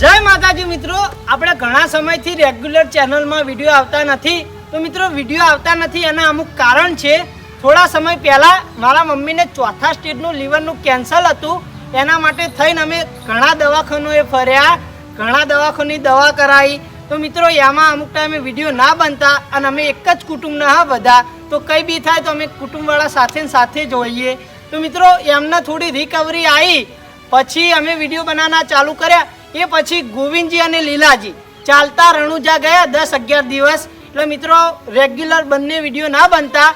જય માતાજી મિત્રો, આપણે ઘણા સમયથી રેગ્યુલર ચેનલમાં વીડિયો આવતા નથી. તો મિત્રો, વીડિયો આવતા નથી એના અમુક કારણ છે. થોડા સમય પહેલાં મારા મમ્મીને ચોથા સ્ટેજનું લીવરનું કેન્સલ હતું. એના માટે થઈને અમે ઘણા દવાખાનોએ ફર્યા, ઘણા દવાખાની દવા કરાવી તો મિત્રો, એમાં અમુક ટાઈમે વીડિયો ના બનતા અને અમે એક જ કુટુંબના હા બધા. તો કંઈ બી થાય તો અમે કુટુંબવાળા સાથે સાથે જ હોઈએ. તો મિત્રો, એમને થોડી રિકવરી આવી પછી અમે વીડિયો બનાવવાના ચાલુ કર્યા. એ પછી ગોવિંદજી અને લીલાજી. ચાલતા રણુજા ગયા દસ અગિયાર દિવસ. એટલે મિત્રો રેગ્યુલર બંને વીડિયો ના બનતા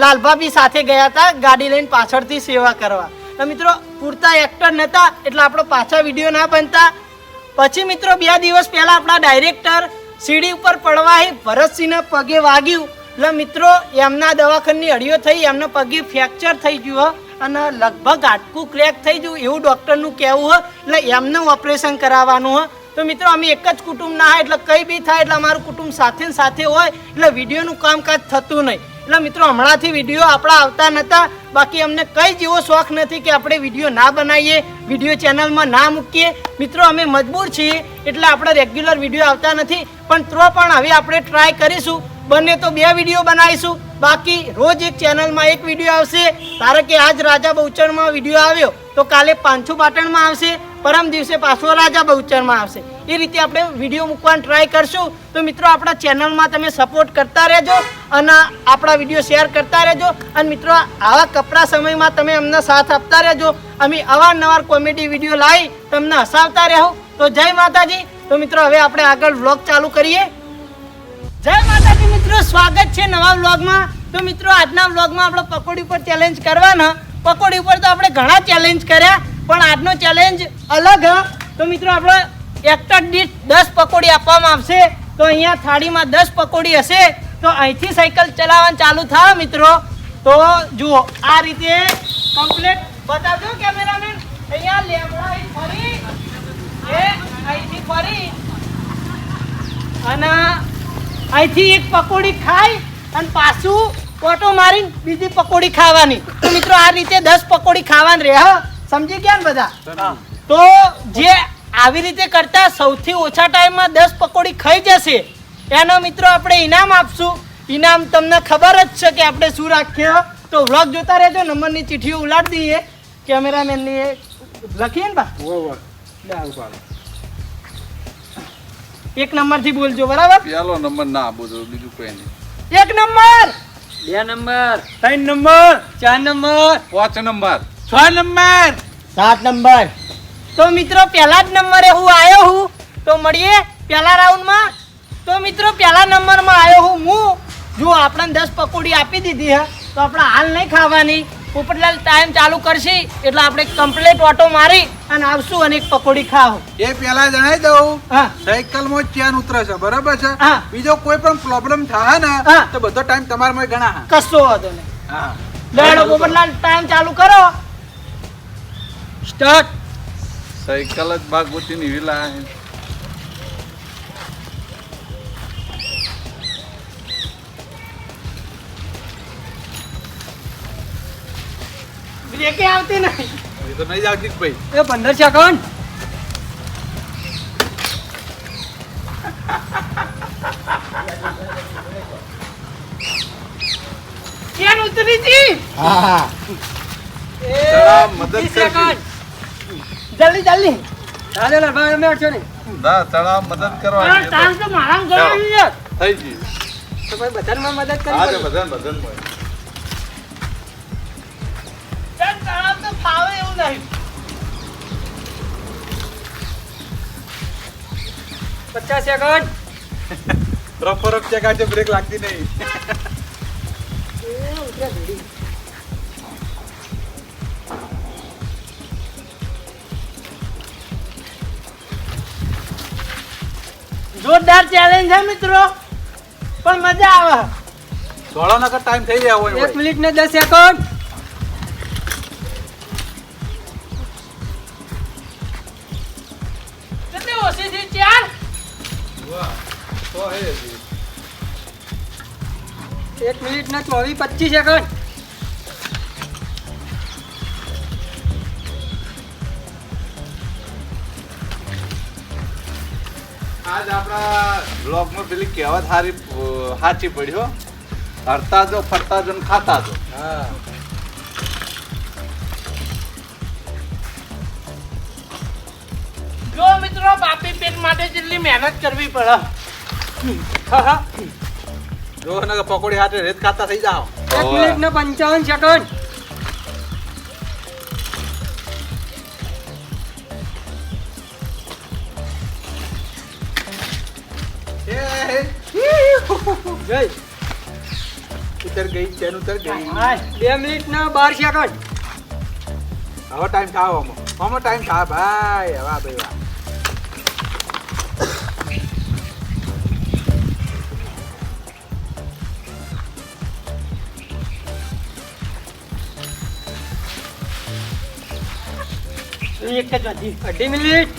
લાલભાભી સાથે ગયા હતા ગાડી લઈને પાછળથી સેવા કરવા. તો મિત્રો, પૂરતા એક્ટર નહોતા એટલે આપણો પાછા વીડિયો ના બનતા. પછી મિત્રો, બે દિવસ પહેલાં આપણા ડાયરેક્ટર સીડી ઉપર પડવાહી ભરતસિંહના પગે વાગ્યું. એટલે મિત્રો, એમના દવાખાની અડીઓ થઈ, એમના પગે ફ્રેક્ચર થઈ ગયું અને લગભગ આટકું ક્રેક થઈ ગયું. એવું ડૉક્ટરનું કહેવું હોય એટલે એમનું ઓપરેશન કરાવવાનું હોય તો મિત્રો, અમે એક જ કુટુંબના હોય, એટલે કંઈ બી થાય, એટલે અમારું કુટુંબ સાથે ને સાથે હોય, એટલે વિડીયોનું કામકાજ થતું નહીં. એટલે મિત્રો, હમણાંથી વીડિયો આપણા આવતા નહોતા બાકી અમને કઈ જેવો શોખ નથી કે આપણે વીડિયો ના બનાવીએ, વીડિયો ચેનલમાં ના મૂકીએ. મિત્રો, અમે મજબૂર છીએ, એટલે આપણે રેગ્યુલર વીડિયો આવતા નથી. પણ તો પણ હવે આપણે ટ્રાય કરીશું. બંને તો બે વીડિયો બનાવીશું. બાકી રોજ એક ચેનલમાં એક વીડિયો આવશે. ધારો કે આજ રાજા બહુચરમાં વીડિયો આવ્યો, તો કાલે પાંચું પાટણમાં આવશે, પરમ દિવસે પાછો રાજા બહુચરમાં આવશે. એ રીતે આપણે વીડિયો મૂકવાનું ટ્રાય કરશું. તો મિત્રો, આપણા ચેનલમાં તમે સપોર્ટ કરતા રહેજો અને આપણા વીડિયો શેર કરતા રહેજો. અને મિત્રો, આવા કપરા સમયમાં તમે અમને સાથ આપતા રહેજો. અમે અવારનવાર કોમેડી વીડિયો લાવી, તમને હસાવતા રહો. તો જય માતાજી. તો મિત્રો, હવે આપણે આગળ વ્લોગ ચાલુ કરીએ. જય માતાજી! મિત્રો, સ્વાગત છે નવા વ્લોગમાં. તો મિત્રો, આજના વ્લોગમાં આપણે પકોડી ઉપર ચેલેન્જ કરવાના. પકોડી ઉપર તો આપણે ઘણા ચેલેન્જ કર્યા, પણ આજનો ચેલેન્જ અલગ તો મિત્રો, આપણે એક્ટર દીઠ દસ પકોડી આપવામાં આવશે. તો અહીંયા થાળીમાં દસ પકોડી હશે. તો અહીંથી સાયકલ ચલાવવાનું ચાલુ થાય મિત્રો. તો જુઓ, આ રીતે કમ્પ્લીટ બતાવજો કેમેરામેન અહીંયા લેમડાઈ ફરી, એ અહીંથી ફરી. અને અહીંથી એક પકોડી ખાઈ અને પાછું ઓટો મારીને બીજી પકોડી ખાવાની. તો મિત્રો આ રીતે દસ પકોડી ખાવાની રહે હા. સમજી ગયા ને બધા? તો જે આવી રીતે કરતા સૌથી ઓછા ટાઈમમાં દસ પકોડી ખાઈ જશે એનો મિત્રો આપણે ઇનામ આપશું. ઇનામ તમને ખબર જ છે કે આપણે શું રાખીએ તો વ્લોગ જોતા રહેજો નંબરની ચિઠ્ઠીઓ ઉલાડી દઈએ. કેમેરામેનની એ લખીએ ને બા? એક નંબરથી બોલજો બરાબર? પેલો નંબર ના બોલજો બીજું કોઈ નહીં. એક નંબર! બે નંબર. ત્રણ નંબર! ચાર નંબર. પાંચ નંબર. છ નંબર! સાત નંબર. તો મિત્રો પહેલા જ નંબરે હું આવ્યો હું? તો મળીએ પહેલા રાઉન્ડમાં. તો મિત્રો પહેલા નંબરમાં આવ્યો હું. હું જો આપણને દસ પકોડી આપી દીધી હે તો આપણે હાલ નહીં ખાવાની. પોપટલાલ ટાઈમ ચાલુ કરશે એટલે આપણે કમ્પ્લીટ ઓટો મારી અને આવશું અને એક પકોડી ખાવ એ પેલા જણાવી દઉં. સાયકલ સાયકલમાં જ ચેન ઉતરે છે બરાબર છે? બીજો કોઈ પણ પ્રોબ્લેમ થાય ને તો બધો ટાઈમ તમારામાં ગણા હા. કશો વાંધો નહીં. હા. લેડો પોપટલાલ ટાઈમ ચાલુ કરો. સ્ટાર્ટ સાયકલ જ ભાગવતી ની વિલા હે. આવતી નહીં. એ તો નહીં જાગતી ભાઈ. એ પંદર સેકન્ડ. કેમ ઉતરી જી? જરા મદદ વીસ જલ્દી જલ્દી. ચાલે ને ભાઈ અમે અડશો ને ના ચણા મદદ કરવા તો. મારા ગયો થઈ તો ભાઈ મદદ કરી બધાને બધાને ફાવે એવું નહીં પચાસ second. Proper rough check break લાગતી નહીં. જોરદાર ચેલેન્જ છે મિત્રો. પણ મજા આવે. સોળા નગર ટાઈમ થઈ જાય હોય એક મિનિટ ને દસ સેકન્ડ. એક મિનિટ ને ચોવીસ પચીસ સેકન્ડ આજ આપણા બ્લોગમાં પેલી કહેવત હારી સાચી પડી હો. હરતા જો ફરતા જો ને ખાતા જો. હા. જો મિત્રો બાપી પેટ માટે જેટલી મહેનત કરવી પડે. જો ને પકોડી હાથે રેત ખાતા થઈ જાઓ. એક મિનિટ ને પંચાવન સેકન્ડ ઉતર ગઈ ચેન ઉતર ગઈ. બે મિનિટ ને બાર સેકન્ડ હવે ટાઈમ થાય આમાં. આમાં ટાઈમ થાય ભાઈ હવે ભાઈ એક જ હતી અઢી મિનિટ.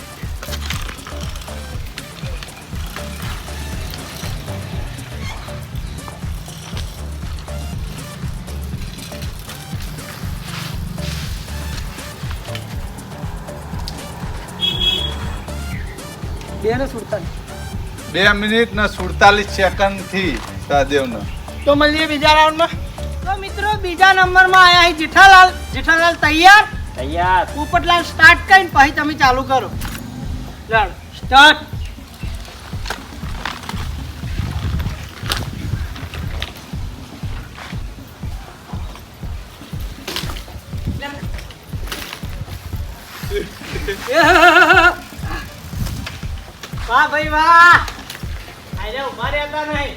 બે ને સુડતાલીસ. બે મિનિટ ને સુડતાલીસ સેકન્ડથી સહદેવનો તો મળીએ બીજા રાઉન્ડમાં તો મિત્રો બીજા નંબરમાં આયા છે જેઠાલાલ. જેઠાલાલ તૈયાર? તૈયાર પોપટલાલ સ્ટાર્ટ કરીને પછી તમે ચાલુ કરો ચાલો સ્ટાર્ટ વાહ ભાઈ વાહ આજે ઊભા રહેતા નહીં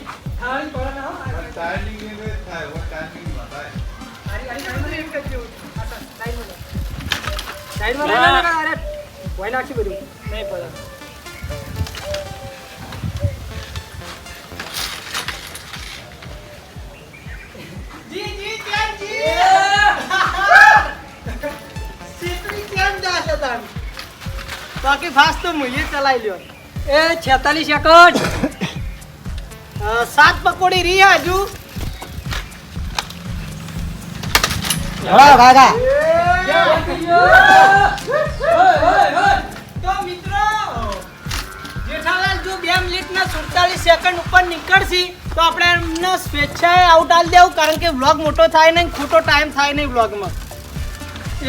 ટાઈમિંગ થાય ટાઈમિંગ થાય સાઈડમાં લે ને, અરે ભોય નાખી બધું નહીં પડે જી જી કેમ જી સીતરી કેમ જાશે તમે બાકી ફાસ્ટ તો મુઈએ ચલાઈ લ્યો એ છેતાલીસ સેકન્ડ સાત પકોડી રહી હજુ તો મિત્રો જેઠાલાલ જો બે મિનિટના સુડતાલીસ સેકન્ડ ઉપર નીકળશી તો આપણે એમને સ્વેચ્છાએ આઉટ આલી દેવું કારણ કે વ્લોગ મોટો થાય નહીં ખોટો ટાઈમ થાય નહીં વ્લોગમાં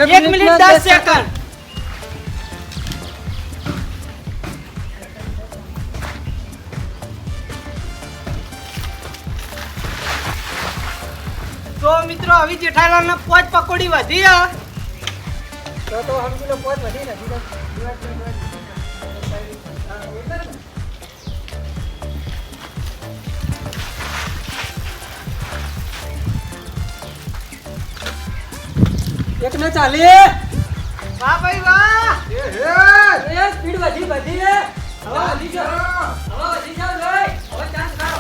એક મિનિટ દસ સેકન્ડ તો મિત્રો હવે જેઠાલાલના પાંચ પકોડી વધી તો તો સમજી લો પોત વધી નથી તો. એક ને ચાલી વાહ ભાઈ વાહ! એ સ્પીડ વધી વધી લે. હવે વધી જાવ. હવે વધી જાવ ભાઈ. હવે ચાન્સ ખાઓ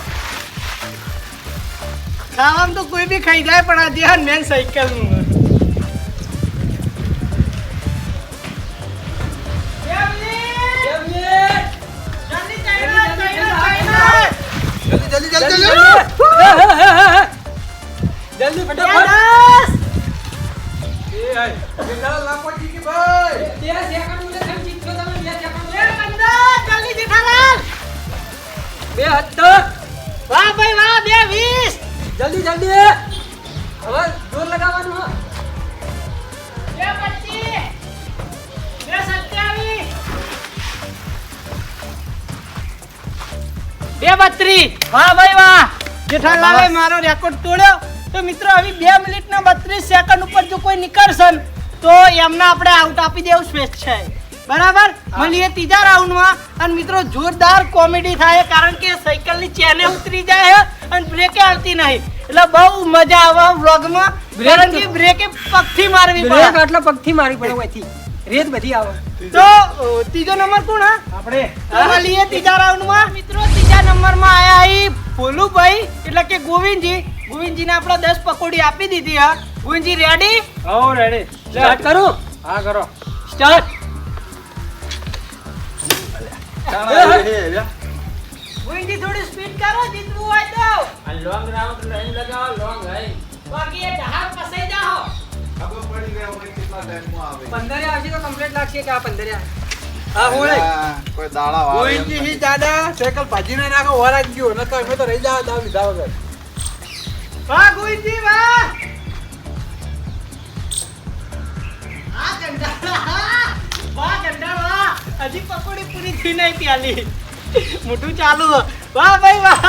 ખાવામાં તો કોઈ બી ખાઈ જાય પણ આ ધ્યાન મેન સાયકલનું. જલ્દી જલ્દી જલ્દી જલ્દી ફટાફટ. એ આય બેટા લાપો જી ભાઈ. બે સેકન્ડ મુજબ તમે જીતશો તમે બે સેકન્ડ બે હત્તર વાહ ભાઈ વાહ બે વીસ. જલ્દી જલ્દી. હવે જોર લગાવવાનું હો. બે બત્રીસ વાહ ભાઈ વાહ. જેઠાલાલે મારો રેકોર્ડ તોડ્યો. તો મિત્રો હવે બે મિનિટના બત્રીસ સેકન્ડ ઉપર જો કોઈ નીકળશે તો એમને આપણે આઉટ આપી દેવું શ્રેષ્ઠ છે. બરાબર? મળીએ ત્રીજા રાઉન્ડમાં અને મિત્રો જોરદાર કોમેડી થાય કારણ કે સાયકલની ચેને ઉતરી જાય અને બ્રેકે આવતી નહીં. એટલે બહુ મજા આવે વ્લોગમાં કારણ કે બ્રેકે પગથી મારવી પડે. એટલે પગથી મારી પડે રેત બધી આવે. તો ત્રીજો નંબર કોણ હા? આપણે. મળીએ ત્રીજા રાઉન્ડમાં. મિત્રો ત્રીજા નંબરમાં આયા અહીં ભોલુભાઈ એટલે કે ગોવિંદજી. ગોવિંદજીને આપણે દસ પકોડી આપી દીધી હા. ગોવિંદજી રેડી હો રેડી સ્ટાર્ટ કરું. હા કરો. સ્ટાર્ટ ગોવિંદજી થોડી સ્પીડ કરો જીતવું હોય તો. લોંગ રાઉન્ડ નહીં લગાવો લોંગ લાઈન બાકી એ જહાજ ફસાઈ જાઓ. ખબર પડી ગઈ હવે કેટલા ટાઈમમાં આવે. પંદરે આવશે તો કમ્પ્લીટ લાગશે કે આ પંદરે? હા હોય કોઈ દાડા વાળે એમ હી દાદા સાયકલ ભાજીને નાખો વરાગ ગયો. નકર અમે તો રહી જાવ દાવ લીધા વગર. વાહ ગોવિંદજી વાહ! આ કંટાળા વાહ કંટાળા હજી પકોડી પૂરી થઈ નહીં પ્યાલી. મોટું ચાલુ વાહ ભાઈ વાહ.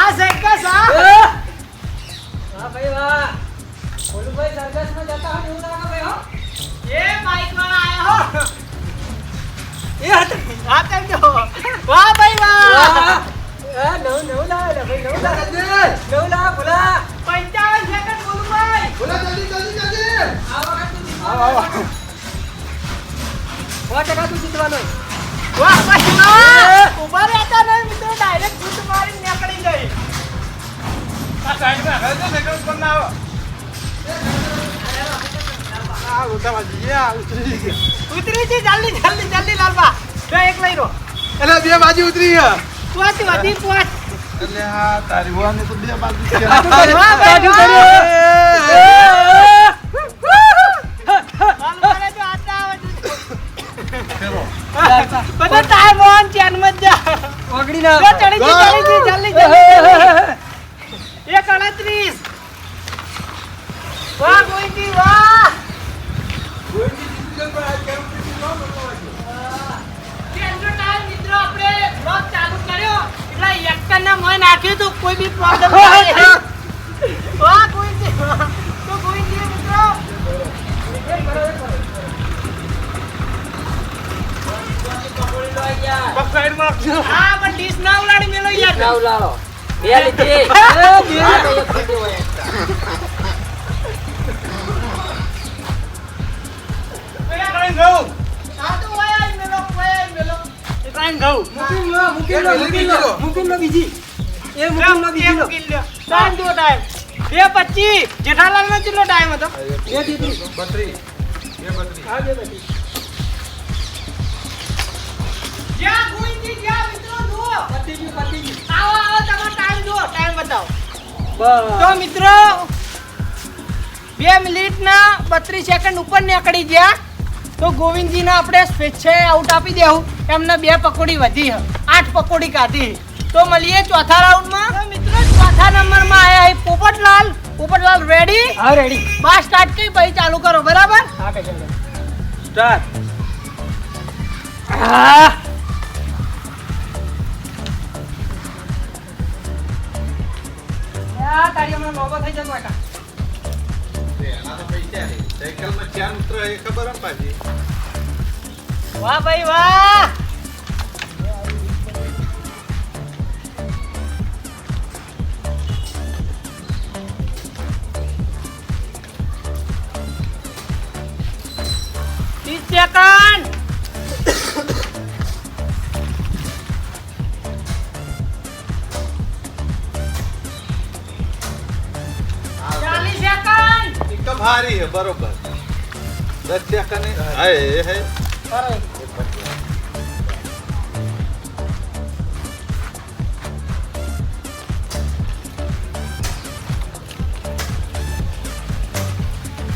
આ સાયકલ સા વાહ ભાઈ વાહ. ભોલુભાઈ સરઘસમાં જતા હોય એવું લાગે ભાઈ હો. એ બાઈક વાળા આયા હો. એ હટ આ વાહ ભાઈ વાહ. વાહ એ નવ નવ લાવે ભાઈ નવ લાવે નવ લાવે ભોલા. પંચાવન સેકન્ડ બોલું ભાઈ જલ્દી જલ્દી જલ્દી. આ વખત તું આવો આવો. સો ટકા તું જીતવાનો વાહ ભાઈ વાહ. ઊભા રહેતા નહીં મિત્રો. ડાયરેક્ટ ફૂટ મારી નીકળી ગઈ. આ સાઈડમાં હવે તો સાયકલ ઉપર ના આવો. આ ઉઠા ભાજી આ ઉતરી ગયા ઉતરી છે જલ્દી જલ્દી જલ્દી લાલબા. તો એક લઈ રો એટલે બે બાજુ ઉતરી ગયા પોચ વધી પોચ. અલ્યા, તારી વહુને તો બે બાજુ છે. વાહ ભાઈ વાહ લાલબાને જો આટા આવે છે. ફેરો. બધા ટાઈમ ઓન ચેનમાં જા ઓગળી ના ચડી જી જલ્દી જલ્દી એક અડત્રીસ. વાહ ગોઈજી વાહ. એક્ટરના મોય નાખ્યું તો કોઈ બી પ્રોબ્લેમ વાહ મિત્રો. પણ ડીશ ના ઉલાડી મેલો યાર લાવ લાવો બે લીધી. આ તો એક લીધી હોય. ત્રણ ઘઉં. આ ત્રણ ઘઉં. મૂકી લો મૂકી લો મૂકી લો મૂકી લો બીજી એ મૂકી લો બીજી લો કિલ લ્યો. ટાઈમ બે પચીસ જેઠાલાલ નો કેટલો ટાઈમ હતો બે દીધી બત્રીસ. બે બત્રીસ. હા બે બધી જ્યાં ગોઈજી જ્યાં ટાઈમ જુઓ ટાઈમ બતાવો તો મિત્રો, બે મિનિટના બત્રીસ સેકન્ડ ઉપર નીકળી ગયા તો ગોવિંદજીને આપણે સ્વેચ્છાએ આઉટ આપી દેવું એમને બે પકોડી વધી આઠ પકોડી કાઢી તો મળીએ ચોથા રાઉન્ડમાં મિત્રો. ચોથા નંબરમાં આયા હે પોપટલાલ. પોપટલાલ રેડી હા રેડી બસ સ્ટાર્ટ કરી પછી ચાલુ કરો. બરાબર? હા કે ચાલો. સ્ટાર્ટ આ આ તારી હમણાં લોબો થઈ જતો હતા એના તો પૈસા નહીં. સાયકલમાં ચાર મિત્ર એ ખબર એમ પાછી વાહ ભાઈ વાહ સેકન્ડ હે બરોબર. દસ સેકન્ડ હા, એ હે.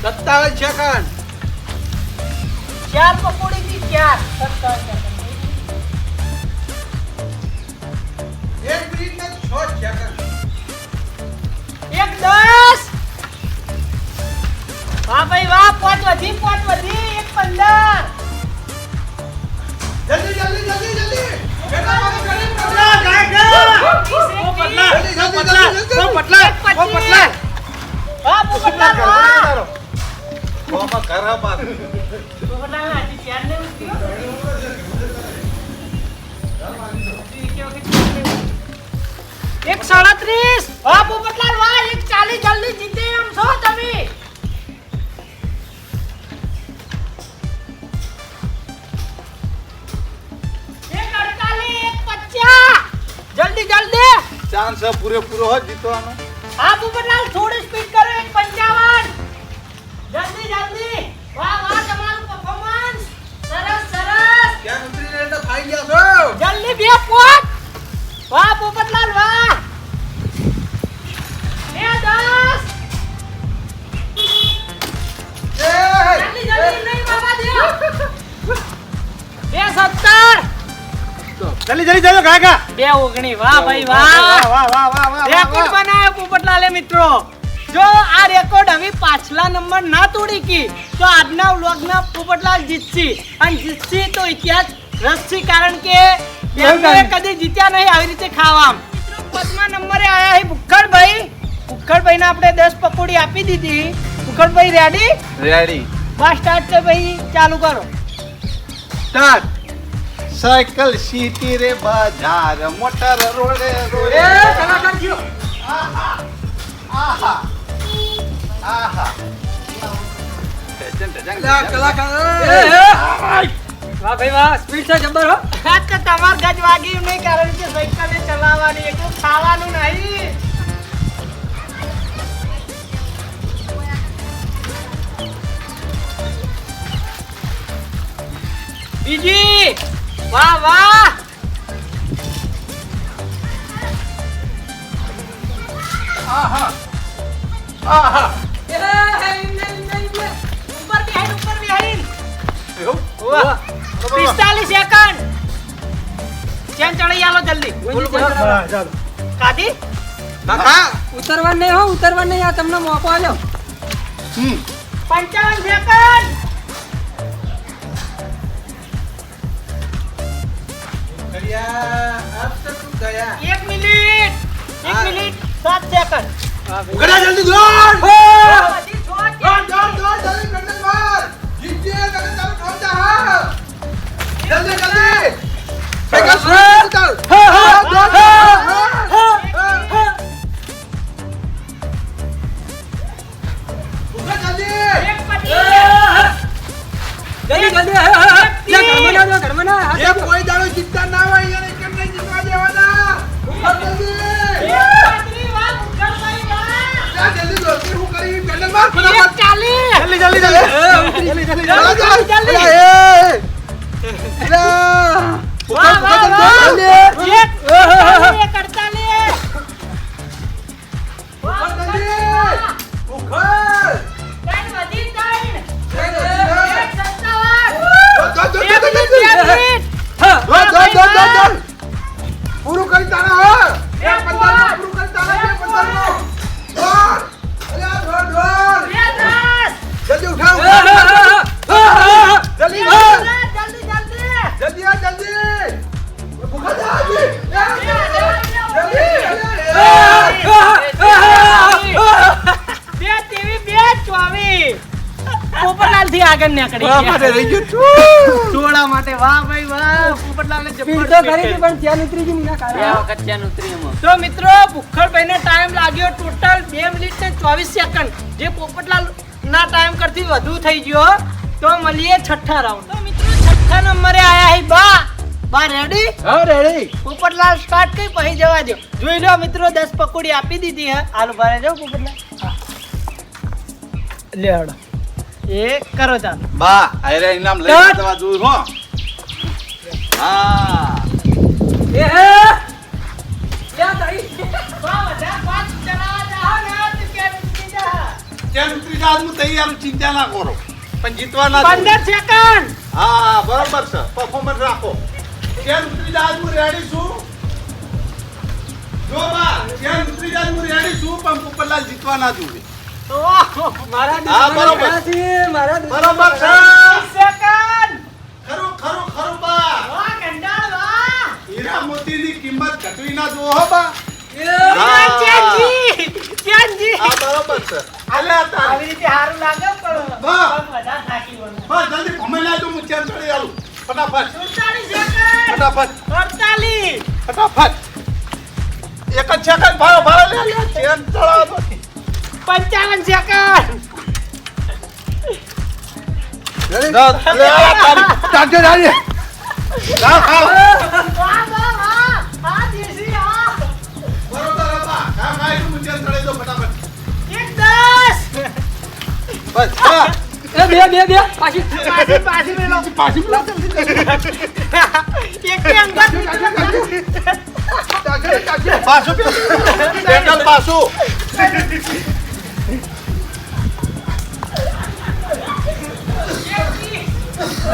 સત્તાવન સેકન્ડ ચાર પકોડી થી ચાર. એક વધી પોચ વધી એક પંદર જલ્દી જલ્દી જલ્દી જલ્દી વાહ પોપટલાલ વાહ ઓમાં ઘર બાર પોપટલાલ હાજી ચાર ને ઉઠ્યો એક સાડત્રીસ વાહ પોપટલાલ વાહ એક ચાલીસ જલ્દી જીતે એમ છો તમે પચાસ જલ્દી જલ્દી. ચાન્સ પૂરેપૂરો હોય જીતવાનો. આ પોપટલાલ થોડી સ્પીડ કરો એક પંચાવન. જલ્દી જલ્દી. વાહ વાહ તમારું પરફોર્મન્સ સરસ સરસ. ક્યાં ઉતરીને તો ખાઈ ગયા છો? જલ્દી બે પોટ વાહ પોપટલાલ વાહ. બે દસ. જલ્દી જલ્દી નહીં બાબા દે. બે સત્તર. જલ્દી જલ્દી જલ્દી કાકા બે ઓગણી વાહ ભાઈ વાહ. વાહ વાહ વાહ વાહ રેકોર્ડ બનાવ્યો પોપટલાલે મિત્રો. જો આ રેકોર્ડ હવે પાછલા નંબર ના તોડી કી તો આજના વ્લોગના પોપટલાલ જીતશી. અને જીતશી તો ઇતિહાસ રસથી કારણ કે એમને કદી જીત્યા નહીં આવી રીતે ખાવામાં. મિત્રો પાંચમા નંબરે આયા છે ભુક્કડભાઈ ભુક્કડભાઈને આપણે દસ પકોડી આપી દીધી. ભુક્કડભાઈ રેડી રેડી બસ સ્ટાર્ટ છે ભાઈ. ચાલુ કરો. સ્ટાર્ટ સાયકલ સીટી રે બજાર મોટર રોડે રોડે. એ કલાકાર થયો. આહા આહા ટેચન ટેચન એ, એ. વાહ ભાઈ વાહ સ્પીડ છે જબર હો. હા તો તમાર ગજ વાગ્યું નહીં કારણ કે સાયકલ એ ચલાવવાની એટલું ખાવાનું નહીં. બીજી. વાહ વાહ! આહા આહા. પિસ્તાલીસ સેકન્ડ. ચેન ચડી આલો જલ્દી. ચાલો. કાકા? ઉતરવા નહીં હો ઉતરવા નહીં આ તમને મોકો આલ્યો. હમ. પંચાવન સેકન્ડ. કરિયા આપ તો તું ગયા એક મિનિટ એક મિનિટ. સાત સેકન્ડ. ઉગડા જલ્દી દોડ! નીકળી ગયા. રહી ગયું. ટોળા માટે. વાહ ભાઈ વાહ. પોપટલાલને સ્પીડ તો ખરી હતી, પણ ત્યાં ઉતરી ગઈ ના કારણે. તો મિત્રો ભુખડભાઈને ટાઈમ લાગ્યો ટોટલ બે મિનિટ ને ચોવીસ સેકન્ડ જે પોપટલાલ ના ટાઈમ કરતી વધુ થઈ ગયો તો મળીએ છઠ્ઠા રાઉન્ડ તો મિત્રો છઠ્ઠા નંબરે આયા હી બા. બા રેડી હા રેડી પોપટલાલ સ્ટાર્ટ કઈ? પહી જવા દો જોઈ લો મિત્રો દસ પકોડી આપી દીધી હે. હાલ ભારે જાઓ પોપટલાલ. લે હડો. એ કરો ચાલો બા આયરે ઇનામ લઈ. જવા જોઉં હો. હા. એ, હે. તારી. બા બધા પાંચ જાઓ ને કેમ હું તૈયાર ચિંતા ના કરો. પણ જીતવાના સેકન્ડ હા બરોબર છે. પરફોર્મન્સ રાખો. કેમ ઉતરી જા હું રેડી છું. જો બા ત્યાં ઉતરી હું રેડી છું પણ પોપટલાલ જીતવા ના જોઈએ કિંમત ઘટવી ના જુઓ બા. દુશ્મન. હા. ચેનજી ચેનજી આ બરોબર છે. આવી રીતે સારું લાગે પણ વાહ. થાકી બસ જલ્દી ભમે લાજો હું ચેન ચડી આલું ફટાફટ. ફટાફટ. ફટાફટ. એક જ સેકન્ડ ભાડો ભાડો લે ચેન ચડાવો તો. પંચાવન સેકન્ડ જા, લે આ તારી. ચાલજો ચાલજો જા, ખાઓ. વાહ વાહ વાહ આ દેશી આ બરોબર હે બા. ખા, ખા, એટલું હું ચેન ચડાવી દઉં ફટાફટ. એક દસ બસ, ખા. એ, બે, બે, બે. પાછી. પાછી પાછી મેલો પાછી બોલો. એક કે અંગત મિત્રો ચાલજો ચાલજો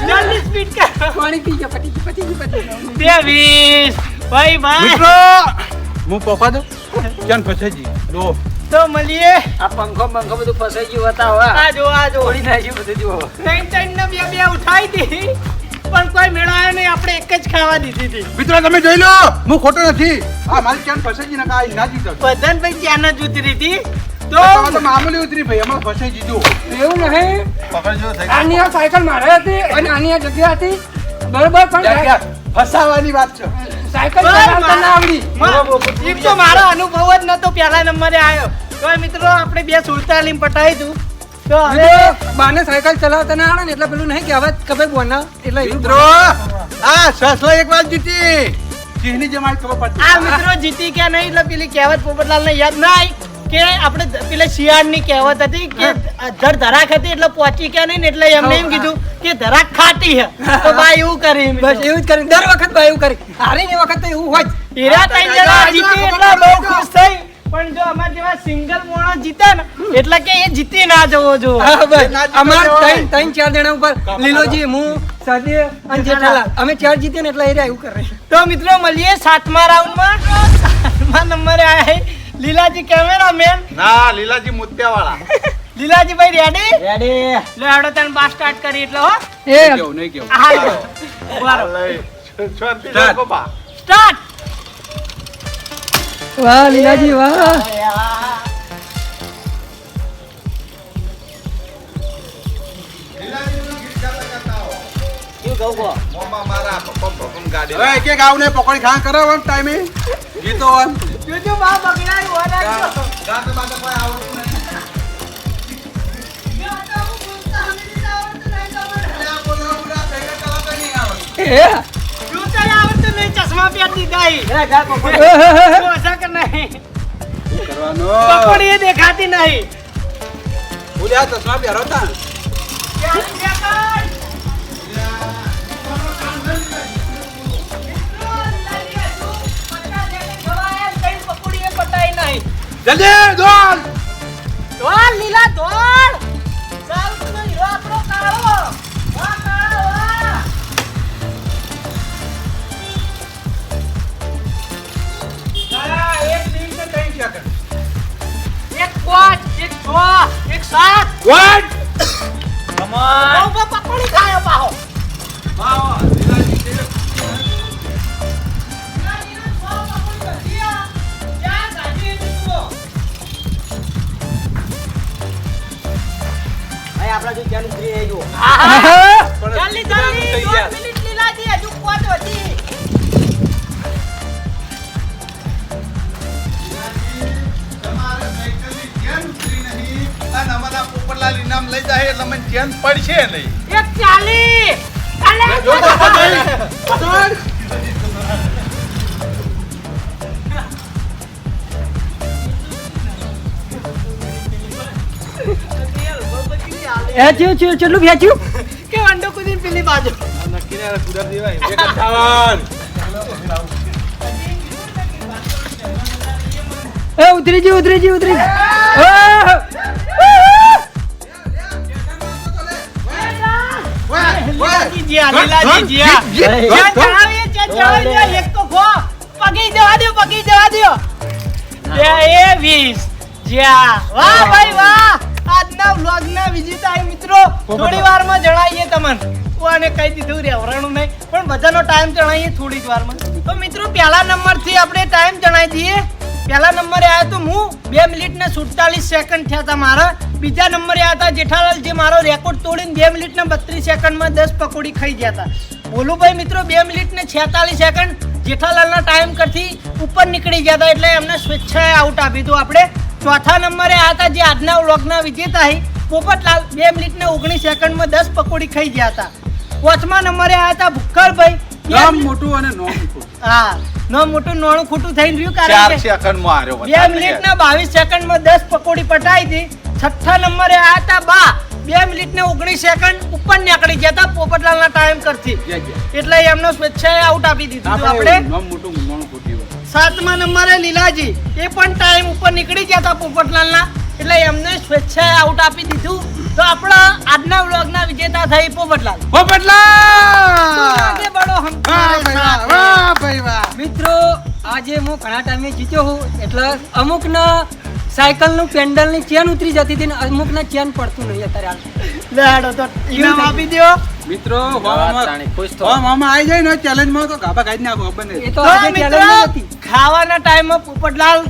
જલ્દી સ્પીડ કર પાણી પી ગયું, પતી ગયું. બે વીસ ભાઈ ભાઈ મિત્રો હું પોકા દઉં કેમ ફસાઈ દો તો મળીએ આ પંખો પંખો બધું ફસાઈ ગયું હતા આ જો આ જો. તોડી નાખ્યું બધું જો ત્રણ ત્રણ ને બે બે ઉઠાઈ દી પણ કોઈ મેળાયો નહીં આપણે એક જ ખાવા દીધી હતી. મિત્રો તમે જોઈ લો હું ખોટો નથી. આ મારી ચેન ફસાઈ ગઈ ને કાંઈ ના જીતો બધાને ભાઈ ચેન જ ઉતરી હતી? તો મામૂલી ઉતરી ભાઈ અમે ફસાઈ જીધું. એવું નહીં. પકડજો આની આ સાયકલ મારે હતી અને આની આ જગ્યા હતી. બરોબર પણ ફસાવાની વાત છે. સાયકલ ચલાવતા ના આવડી એક તો મારો અનુભવ જ નતો પહેલા નંબરે આવ્યો. તો મિત્રો આપણે બે સુડતાલીમ પટાવી દઉં. તો હવે બાને સાયકલ ચલાવતા ના આવડે ને એટલે પેલું નહીં કહેવત કે ભાઈ બોના એટલે મિત્રો આ સસલો એક વાત જીતી. સિંહની જમાઈ ખબર પડતી. આ મિત્રો જીતી કે નહીં એટલે પેલી કહેવત પોપટલાલ ને યાદ ના આવી કે આપણે પેલા શિયાળની કહેવત હતી કે જળ ધરાક હતી એટલે પહોંચી કે નહીં ને એટલે એમને એમ કીધું કે ધરાક ખાટી હે. તો બા એવું કરી બસ એવું જ કરી. દર વખત બા એવું કરી. હારી ને વખત તો એવું હોય હીરા જણા જીતી એટલે બહુ ખુશ થઈ. પણ જો અમાર જેવા સિંગલ મોણો જીતે ને એટલે કે એ જીતી ના જવો જો. અમાર ત્રણ ત્રણ ચાર જણા ઉપર. લીલોજી હું સાદી અને જેઠાલાલ. અમે ચાર જીતે ને એટલે એ રહ્યા એવું કરે તો મિત્રો મળીએ સાતમા રાઉન્ડમાં. સાતમા નંબરે આયા લીલાજી કેમેરામેન. ના લીલાજી મુત્યાવાળા. લીલાજી ભાઈ રેડી રેડી લે હેડો તને બા સ્ટાર્ટ કરી એટલે હો. એ. કેવું નહીં કેવું. હા બરાબર લઈ શાંતિ Start. રાખો બા સ્ટાર્ટ વાહ લીલાજી વાહ. લીલાજીનું ચશ્મા પહેરી દીધા હી. ઓહો. ઓછા કે નહીં? કરવાનો? પકોડી એ દેખાતી નહીં. બોલે ચશ્મા પહેરો તા. જલ્દી દોડ. ધોળ લીલા ધોળ ચાલ હીરો આપણો કાળો. એક સાત વોટ બહુ બહુ પકોડી ખાયો પાહો વાહ, લીલાજી જો આહા. જલ્દી જલ્દી દોઢ મિનિટ લીલાજી હજુ પાંચ હતી પોપટલાલ ઇનામ લઈ જાય એટલે મને ચેન પડશે નહીં. એક ચાલી હેચ્યું, ચેટલું? કે વંડો કુદીને પેલી બાજુ. નક્કી ને કુદર દેવાય એક અઠાવન એ ઉતરી જી ઉતરી જી ઉતરી જી. મિત્રો વારમાં જણાવીએ તમને. આને કહી દીધું રેવરાણું નહીં. પણ બધાનો ટાઈમ જણાવીએ થોડીક વારમાં. તો મિત્રો પહેલા નંબરથી આપણે ટાઈમ જણાવી દઈએ. પહેલા નંબરે આવ્યો તો હું બે મિનિટ ને સુડતાલીસ સેકન્ડ થયા હતા મારા. બીજા નંબરે આવ્યા હતા જેઠાલાલ જે મારો રેકોર્ડ તોડીને બે મિનિટ ને બત્રીસ સેકન્ડમાં દસ પકોડી ખાઈ ગયા હતા ભોલુભાઈ મિત્રો, બે મિનિટ ને છેતાલીસ સેકન્ડ જેઠાલાલના ટાઈમ કરથી ઉપર નીકળી ગયા હતા એટલે એમને સ્વેચ્છાએ આઉટ આપી હતું આપણે. ચોથા નંબરે આવ્યા હતા જે આજના વ્લોગના વિજેતા પોપટલાલ, બે મિનિટ ને ઓગણીસ સેકન્ડમાં દસ પકોડી ખાઈ ગયા હતા પાંચમા નંબરે આવ્યા હતા ભુક્કરભાઈ નામ મોટું અને નોમ ખોટું. હા નો મોટું નોણું ખોટું થઈને રહ્યું કારણ કે સેકન્ડમાં હાર્યો બે મિનિટ ના બાવીસ સેકન્ડમાં દસ પકોડી પટાઈ હતી છઠ્ઠા નંબરે આયા હતા બા. બે મિનિટ ને ઓગણીસ સેકન્ડ ઉપર નીકળી ગયા હતા પોપટલાલ ના ટાઈમ જય. એટલે એમનો સ્વેચ્છાએ આઉટ આપી દીધું આપણે. મોટું ખોટી સાતમા નંબરે લીલાજી. એ પણ ટાઈમ ઉપર નીકળી ગયા હતા પોપટલાલના. એટલે એમને સ્વેચ્છાએ આઉટ આપી દીધું. તો આપણા આજના વ્લોગના વિજેતા થઈ પોપટલાલ. પોપટલાલ! બડો વાહ વાહ, વાહ ભાઈ વાહ. મિત્રો આજે હું ઘણા ટાઈમે જીત્યો હું એટલે અમુકના સાયકલનું પેન્ડલની ચેન ઉતરી જતી હતી ને અમુકના ચેન પડતું નહીં અત્યારે હાલ. લેડો તો ઇનામ આપી દો મિત્રો હોવામાં આવી જાય ને ચેલેન્જમાં તો ગાભા ખાઈ નાખો બંને એ તો તો આજે મિત્રો challenge જ હતી. ખાવાના ટાઈમમાં પોપટલાલ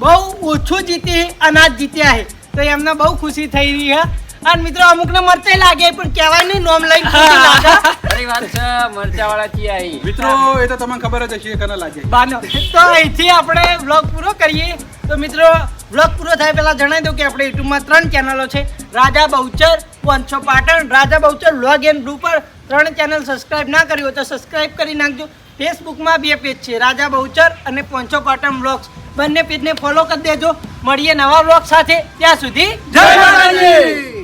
બહુ ઓછું જીતી અનાજ જીત્યા છે. તો એમને બહુ ખુશી થઈ રહી છે. અને મિત્રો અમુકને મરચાઈ લાગે પણ કહેવાય નહીં નોમ લઈને ખોટી વાત છે મરચા વાળા ચિયા મિત્રો એ તો તમને ખબર જ હશે કને લાગે. બાનો. તો અહીંથી આપણે વ્લોગ પૂરો કરીએ. તો મિત્રો વ્લોગ પૂરો થાય પહેલા જણાવી દઉં કે આપણે યુટ્યુબમાં ત્રણ ચેનલો છે. રાજા બહુચર પંચો પાટણ રાજા બહુચર લોગ એન્ડ ડુપર ત્રણ ચેનલ સબસ્ક્રાઇબ ના કરી હોય તો સબસ્ક્રાઇબ કરી નાખજો. ફેસબુકમાં બે પેજ છે રાજા બહુચર અને પંચો પાટણ બ્લોગ્સ બંને પેજને ફોલો કરી દેજો. મળીએ નવા વ્લોગ સાથે. ત્યાં સુધી જય માતાજી!